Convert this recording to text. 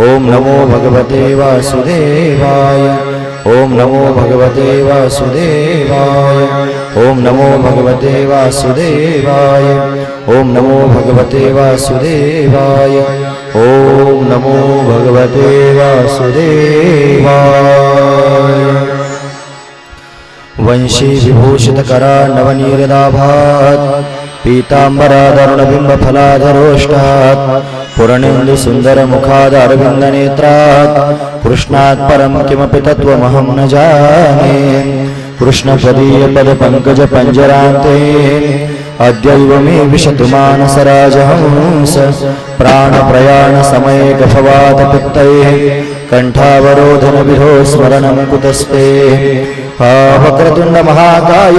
ॐ नमो भगवते वासुदेवाय। ॐ नमो भगवते वासुदेवाय। ॐ नमो भगवते वासुदेवाय। ॐ नमो भगवते वासुदेवाय। ॐ नमो भगवते वासुदेवाय। वंशी विभूषितकरा नवनीरदाभात् पीताम्बरादरुणबिम्बफलाधरोष्टात् पुरणेन्दुसुन्दरमुखादरविन्दनेत्रात् कृष्णात् परं किमपि तत्त्वमहं न जाने। कृष्णपदीयपदपङ्कजपञ्जरान्ते अद्यैव मे विशतु मानसराजहंस प्राणप्रयाणसमये कफवातपित्तैः कण्ठावरोधनविधो स्मरणं कुतस्ते। हा वक्रतुण्डमहाकाय